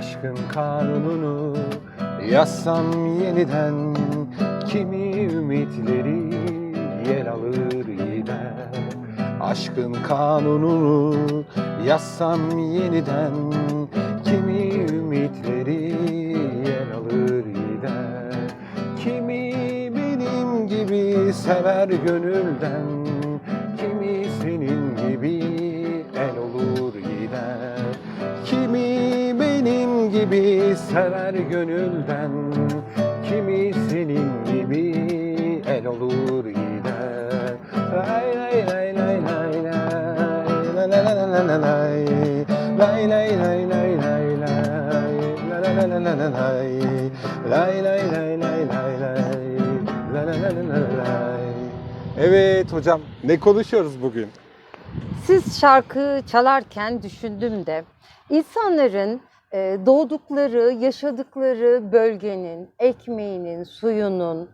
Aşkın kanununu yazsam yeniden kimi ümitleri yer alır gider. Aşkın kanununu yazsam yeniden sever gönülden, kimi senin gibi el olur gider. Kimi benim gibi sever gönülden, kimi senin gibi el olur gider. Lay lay lay lay lay lay, la la la la la la lay, lay lay lay lay lay lay, la la la la la la lay, lay lay lay lay lay lay, la la la la la lay. Evet hocam ne konuşuyoruz bugün? Siz şarkı çalarken düşündüm de insanların e, doğdukları, yaşadıkları bölgenin, ekmeğinin, suyunun,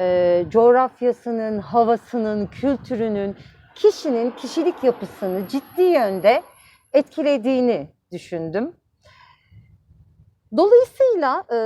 e, coğrafyasının, havasının, kültürünün, kişinin kişilik yapısını ciddi yönde etkilediğini düşündüm. Dolayısıyla e,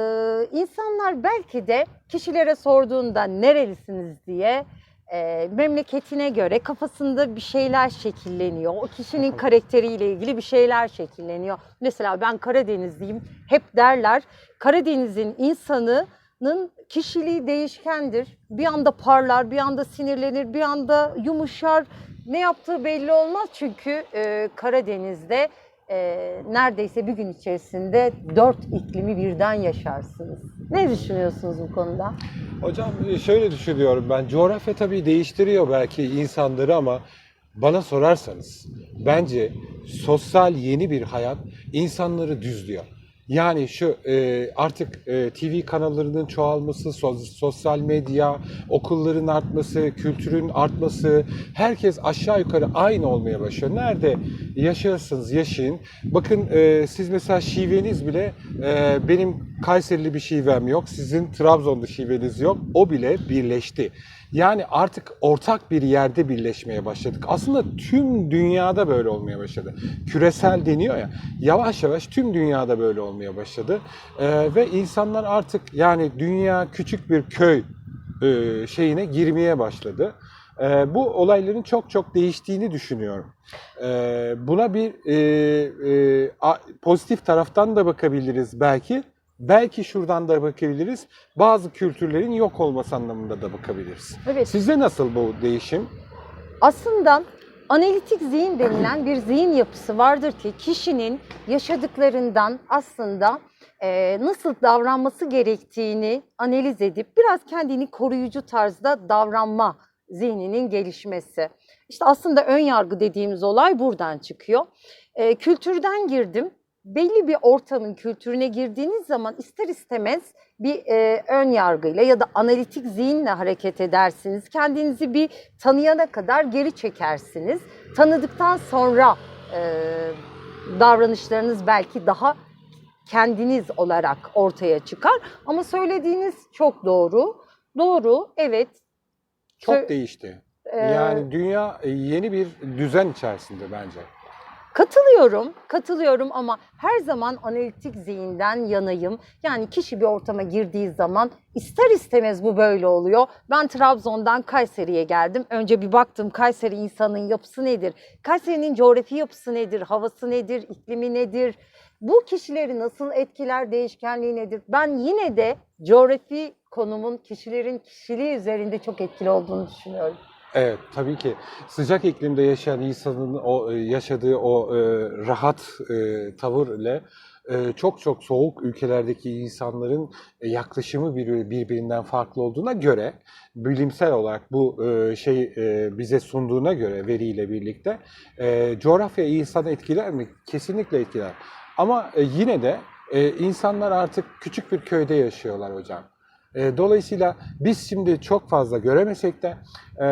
insanlar belki de kişilere sorduğunda nerelisiniz diye e, memleketine göre kafasında bir şeyler şekilleniyor. O kişinin karakteriyle ilgili bir şeyler şekilleniyor. Mesela ben Karadenizliyim. Hep derler Karadeniz'in insanının kişiliği değişkendir. Bir anda parlar, bir anda sinirlenir, bir anda yumuşar. Ne yaptığı belli olmaz çünkü e, Karadeniz'de e, neredeyse bir gün içerisinde dört iklimi birden yaşarsınız. Ne düşünüyorsunuz bu konuda? Hocam e, şöyle düşünüyorum ben. Coğrafya tabii değiştiriyor belki insanları ama bana sorarsanız bence sosyal yeni bir hayat insanları düzlüyor. Yani şu e, artık e, TV kanallarının çoğalması, so- sosyal medya, okulların artması, kültürün artması, herkes aşağı yukarı aynı olmaya başlıyor. Nerede yaşarsınız yaşayın. Bakın e, siz mesela şiveniz bile benim Kayserili bir şivem yok, sizin Trabzonlu şiveniz yok. O bile birleşti. Yani artık ortak bir yerde birleşmeye başladık. Aslında tüm dünyada böyle olmaya başladı. Küresel deniyor ya. Yavaş yavaş tüm dünyada böyle olmaya başladı. Ee, ve insanlar artık yani dünya küçük bir köy e, şeyine girmeye başladı. Ee, bu olayların çok çok değiştiğini düşünüyorum. Ee, buna bir e, e, a- pozitif taraftan da bakabiliriz belki. Belki şuradan da bakabiliriz. Bazı kültürlerin yok olması anlamında da bakabiliriz. Evet. Sizde nasıl bu değişim? Aslında analitik zihin denilen bir zihin yapısı vardır ki kişinin yaşadıklarından aslında e, nasıl davranması gerektiğini analiz edip biraz kendini koruyucu tarzda davranma zihninin gelişmesi. İşte aslında ön yargı dediğimiz olay buradan çıkıyor. E, kültürden girdim. Belli bir ortamın kültürüne girdiğiniz zaman ister istemez bir e, ön yargıyla ya da analitik zihinle hareket edersiniz. Kendinizi bir tanıyana kadar geri çekersiniz. Tanıdıktan sonra e, davranışlarınız belki daha kendiniz olarak ortaya çıkar. Ama söylediğiniz çok doğru. Doğru, evet. Çok Sö- değişti. e, Yani dünya e, yeni bir düzen içerisinde bence. Katılıyorum, katılıyorum ama her zaman analitik zihinden yanayım. Yani kişi bir ortama girdiği zaman ister istemez bu böyle oluyor. Ben Trabzon'dan Kayseri'ye geldim. Önce bir baktım Kayseri insanın yapısı nedir? Kayseri'nin coğrafi yapısı nedir? Havası nedir? iklimi nedir? Bu kişileri nasıl etkiler, değişkenliği nedir? Ben yine de coğrafi konumun kişilerin kişiliği üzerinde çok etkili olduğunu düşünüyorum. Evet, tabii ki sıcak iklimde yaşayan insanın o e, yaşadığı o e, rahat e, tavır ile e, çok çok soğuk ülkelerdeki insanların e, yaklaşımı bir, birbirinden farklı olduğuna göre bilimsel olarak bu e, şey e, bize sunduğuna göre veriyle birlikte e, coğrafya insanı etkiler mi? Kesinlikle etkiler. Ama e, yine de e, insanlar artık küçük bir köyde yaşıyorlar hocam. E, dolayısıyla biz şimdi çok fazla göremesek de e,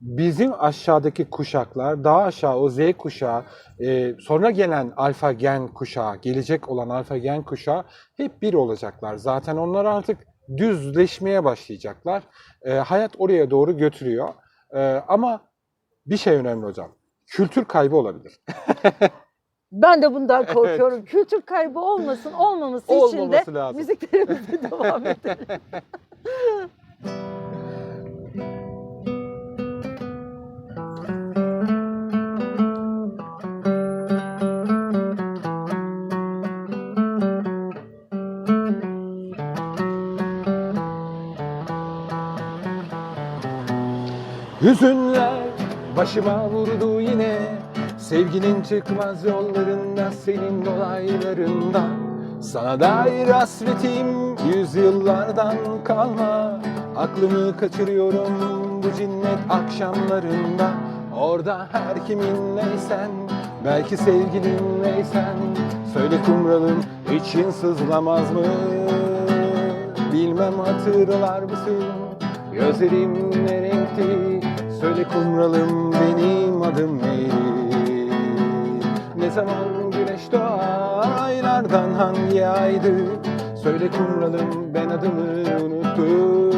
bizim aşağıdaki kuşaklar, daha aşağı o Z kuşağı, e, sonra gelen alfa gen kuşağı, gelecek olan alfa gen kuşağı hep bir olacaklar. Zaten onlar artık düzleşmeye başlayacaklar. Hayat oraya doğru götürüyor. Ama bir şey önemli hocam. Kültür kaybı olabilir. Ben de bundan korkuyorum. Kültür kaybı olmasın, olmaması, için de lazım. müziklerimize devam edelim. Hüzünler başıma vurdu yine Sevginin çıkmaz yollarında senin dolaylarında Sana dair hasretim yüzyıllardan kalma Aklımı kaçırıyorum bu cinnet akşamlarında Orada her kiminleysen Belki sevgilinleysen Söyle kumralım için sızlamaz mı? Bilmem hatırlar mısın? Gözlerim ne renkti? Söyle kumralım benim adım neydi? Ne zaman güneş doğar aylardan hangi aydı? Söyle kumralım ben adımı unuttum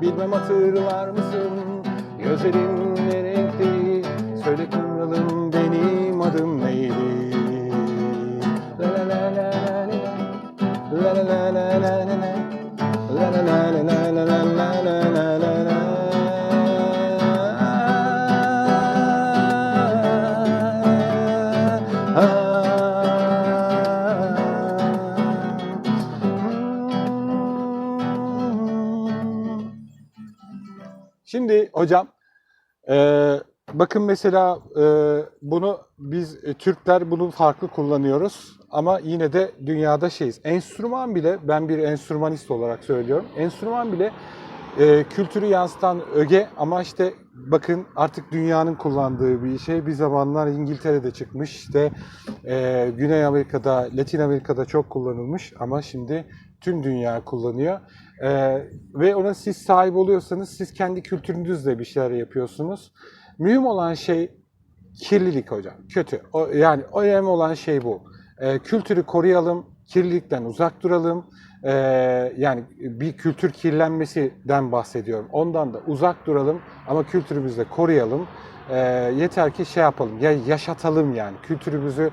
Bilmem hatırlar mısın? Gözlerim ne renkti? Söyle kumralım benim adım neydi? La. La la la la la la la. La la la la la Şimdi hocam ee, bakın mesela e, bunu biz e, Türkler bunu farklı kullanıyoruz ama yine de dünyada şeyiz. Enstrüman bile ben bir enstrümanist olarak söylüyorum. Enstrüman bile e, kültürü yansıtan öge ama işte bakın artık dünyanın kullandığı bir şey. Bir zamanlar İngiltere'de çıkmış işte e, Güney Amerika'da, Latin Amerika'da çok kullanılmış ama şimdi tüm dünya kullanıyor. Ee, ve ona siz sahip oluyorsanız siz kendi kültürünüzle bir şeyler yapıyorsunuz. Mühim olan şey kirlilik hocam. Kötü. O, yani önemli olan şey bu. Ee, kültürü koruyalım, kirlilikten uzak duralım. Ee, yani bir kültür kirlenmesinden bahsediyorum. Ondan da uzak duralım ama kültürümüzü de koruyalım. Ee, yeter ki şey yapalım, ya yaşatalım yani. Kültürümüzü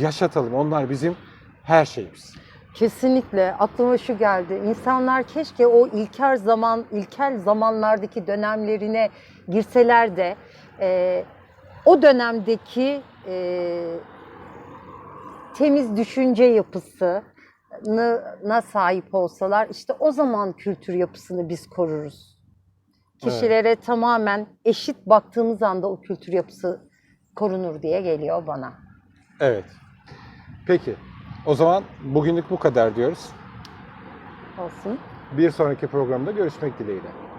yaşatalım. Onlar bizim her şeyimiz. Kesinlikle aklıma şu geldi. İnsanlar keşke o ilkel zaman, ilkel zamanlardaki dönemlerine girseler de e, o dönemdeki e, temiz düşünce yapısına sahip olsalar işte o zaman kültür yapısını biz koruruz. Kişilere tamamen eşit baktığımız anda o kültür yapısı korunur diye geliyor bana. Evet. Peki. O zaman bugünlük bu kadar diyoruz. Olsun. Bir sonraki programda görüşmek dileğiyle.